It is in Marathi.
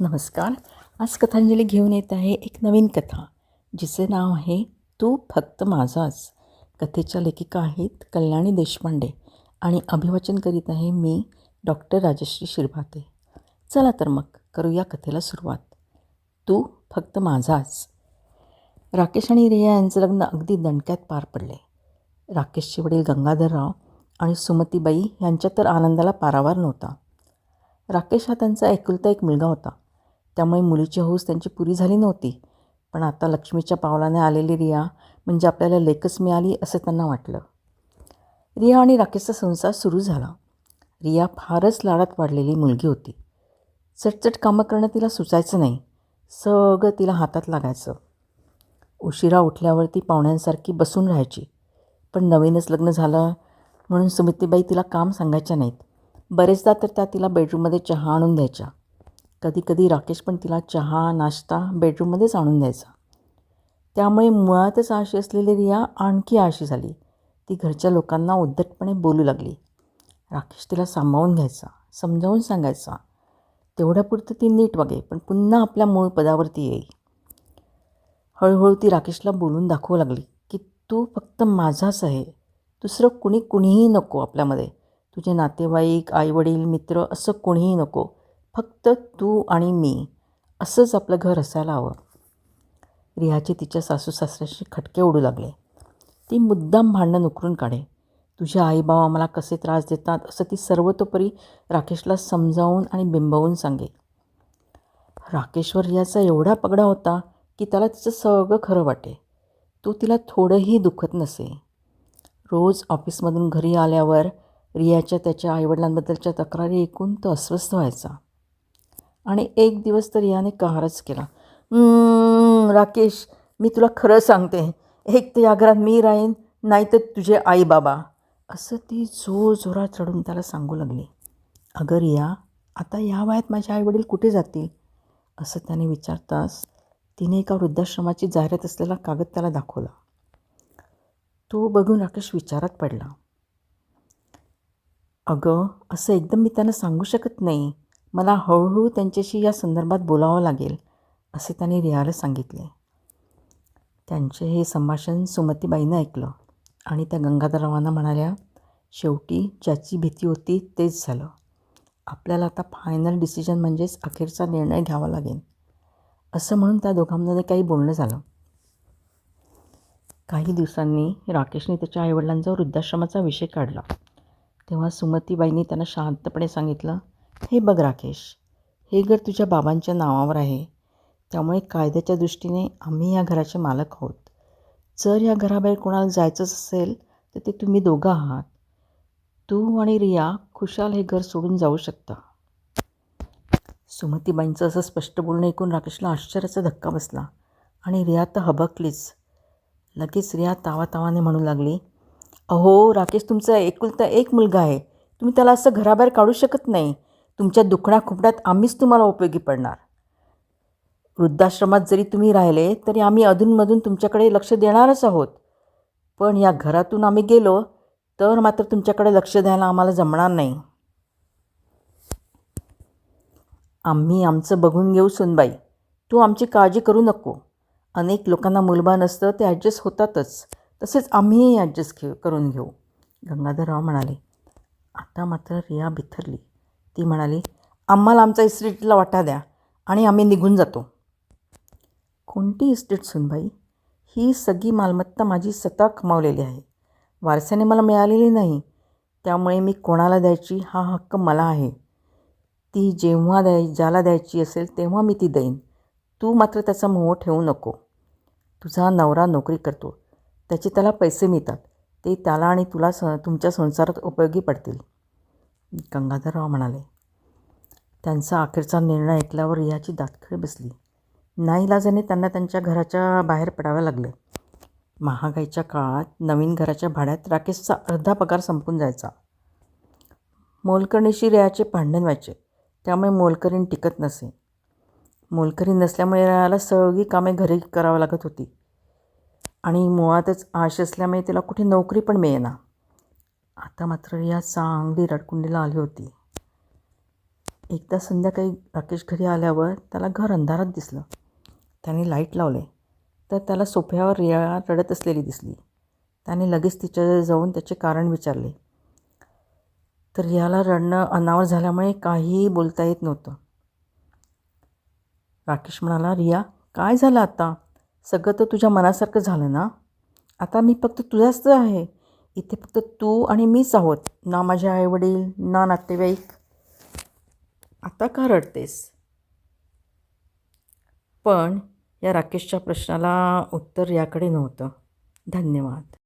नमस्कार. आज कथांजली घेऊन येत आहे एक नवीन कथा जिचे नाव आहे तू फक्त माझाच. कथेच्या लेखिका आहेत कल्याणी देशपांडे आणि अभिवाचन करीत आहे मी डॉक्टर राजश्री शिरभाते. चला तर मग करूया कथेला सुरुवात. तू फक्त माझाच. राकेश आणि रिया यांचं लग्न अगदी दणक्यात पार पडले. राकेशचे वडील गंगाधरराव आणि सुमतीबाई यांच्या तर आनंदाला पारावार नव्हता. राकेश हा त्यांचा एकुलता एक मुलगा होता. त्यामुळे मुलीची हौस त्यांची पुरी झाली नव्हती. पण आता लक्ष्मीच्या पावलाने आलेली रिया म्हणजे आपल्याला लेकच मिळाली असं त्यांना वाटलं. रिया आणि राकेशचा संसार सुरू झाला. रिया फारच लाडात वाढलेली मुलगी होती. चटचट कामं करणं तिला सुचायचं नाही. सगळं तिला हातात लागायचं. उशिरा उठल्यावर ती पाहुण्यांसारखी बसून राहायची. पण नवीनच लग्न झालं म्हणून सुमितीबाई तिला काम सांगायच्या नाहीत. बरेचदा तर त्या तिला बेडरूममध्ये चहा आणून द्यायच्या. कधी कधी राकेश पण तिला चहा नाश्ता बेडरूममध्येच आणून द्यायचा. त्यामुळे मुळातच आशी असलेली रिया आणखी आशी झाली. ती घरच्या लोकांना उद्धटपणे बोलू लागली. राकेश तिला सांभाळून घ्यायचा समजावून सांगायचा. तेवढ्यापुरतं ती नीट वागे पण पुन्हा आपल्या मूळ पदावरती येई हळूहळू ती राकेशला बोलून दाखवू लागली की तू फक्त माझाच आहे. दुसरं कुणी कुणीही नको आपल्यामध्ये. तुझे नातेवाईक आईवडील मित्र असं कोणीही नको. फक्त तू आणि मी असंच आपलं घर असायला हवं. रियाचे तिच्या सासू सासऱ्याशी खटके उडू लागले. ती मुद्दाम भांडणं उकरून काढे. तुझे आईबाबा मला कसे त्रास देतात असं ती सर्वतोपरी राकेशला समजावून आणि बिंबवून सांगे राकेश्वर रियाचा एवढा पगडा होता की त्याला तिचं सगळं खरं वाटे. तो तिला थोडंही दुखत नसे. रोज ऑफिसमधून घरी आल्यावर रियाच्या त्याच्या आईवडिलांबद्दलच्या तक्रारी ऐकून तो अस्वस्थ व्हायचा. आणि एक दिवस तर रियाने कहारच केला. राकेश मी तुला खरं सांगते. एक तर या घरात मी राहीन नाही तर तुझे आई बाबा असं ती जोर जोरात चढून त्याला सांगू लागली. अगं रिया आता या वयात माझे आईवडील कुठे जातील? असं त्याने विचारताच तिने एका वृद्धाश्रमाची जाहिरात असलेला कागद त्याला दाखवला. तो बघून राकेश विचारात पडला. अगं असं एकदम मी त्यांना सांगू शकत नाही. मला हळूहळू त्यांच्याशी या संदर्भात बोलावं लागेल असे त्यांनी रियाला सांगितले. त्यांचे हे संभाषण सुमतीबाईनं ऐकलं आणि त्या गंगाधररावांना म्हणाल्या शेवटी ज्याची भीती होती तेच झालं. आपल्याला आता फायनल डिसिजन म्हणजेच अखेरचा निर्णय घ्यावा लागेल. असं म्हणून त्या दोघांमध्ये काही बोलणं झालं. काही दिवसांनी राकेशने त्याच्या आईवडिलांचा वृद्धाश्रमाचा विषय काढला. तेव्हा सुमतीबाईंनी त्यांना शांतपणे सांगितलं हे बघ राकेश हे घर तुझ्या बाबांच्या नावावर आहे. त्यामुळे कायद्याच्या दृष्टीने आम्ही या घराचे मालक आहोत. जर या घराबाहेर कोणाला जायचंच असेल तर ते तुम्ही दोघं आहात. तू आणि रिया खुशाल हे घर सोडून जाऊ शकता. सुमतीबाईंचं असं स्पष्ट बोलणं ऐकून राकेशला आश्चर्याचा धक्का बसला आणि रिया तर हबकलीच. लगेच रिया तावातावाने म्हणू लागली अहो राकेश तुमचा एकुलता एक मुलगा आहे. तुम्ही त्याला असं घराबाहेर काढू शकत नाही. तुमच्या दुखण्या खुपड्यात आम्हीच तुम्हाला उपयोगी पडणार. वृद्धाश्रमात जरी तुम्ही राहिले तरी आम्ही अधूनमधून तुमच्याकडे लक्ष देणारच आहोत. पण या घरातून आम्ही गेलो तर मात्र तुमच्याकडे लक्ष द्यायला आम्हाला जमणार नाही. आम्ही आमचं बघून घेऊ सुनबाई. तू आमची काळजी करू नको. अनेक लोकांना मुलबान असतं ते ॲडजस्ट होतातच. तसेच आम्हीही ॲडजस्ट घेऊ करून घेऊ. गंगाधरराव म्हणाले आता मात्र रिया बिथरली ती म्हणाली आम्हाला आमचा इस्टेटला वाटा द्या आणि आम्ही निघून जातो. कोणती इस्टेट सुनबाई? ही सगळी मालमत्ता माझी स्वतः कमावलेली आहे. वारसाने मला मिळालेली नाही. त्यामुळे मी कोणाला द्यायची हा हक्क मला आहे. ती जेव्हा द्याय ज्याला द्यायची असेल तेव्हा मी ती देईन. तू मात्र त्याचा मोह ठेवू नको. तुझा नवरा नोकरी करतो. त्याचे त्याला पैसे मिळतात. ते त्याला आणि तुला स तुमच्या संसारात उपयोगी पडतील. गंगाधरराव म्हणाले त्यांचा अखेरचा निर्णय ऐकल्यावर रियाची दातखळ बसली. नाईलाजाने त्यांना त्यांच्या घराच्या बाहेर पडावं लागलं. महागाईच्या काळात नवीन घराच्या भाड्यात राकेशचा अर्धा पगार संपून जायचा. मोलकरणीशी रियाचे भांडण व्हायचे. त्यामुळे मोलकरीण टिकत नसे. मोलकरी नसल्यामुळे रियाला सगळी कामे घरी करावं लागत होती. आणि मुळातच आश असल्यामुळे तिला कुठे नोकरी पण मिळेना. आता मात्र रिया चांगली रडकुंडीला आली होती. एकदा संध्याकाळी राकेश घरी आल्यावर त्याला घर अंधारात दिसलं. त्याने लाइट लावले तर त्याला सोफ्यावर रिया रडत असलेली दिसली. त्याने लगेच तिच्याजवळ जाऊन त्याचे कारण विचारले. तर रियाला रडणं अनावर झाल्यामुळे काहीही बोलता येत नव्हतं. राकेश म्हणाला रिया काय झालं आता? सगळं तर तुझ्या मनासारखं झालं ना? आता मी फक्त तुझ्याच आहे. इथे फक्त तू आणि मीच आहोत ना माझे आईवडील ना नातेवाईक. आता का रडतेस? पण या राकेशच्या प्रश्नाला उत्तर याकडे नव्हतं. धन्यवाद.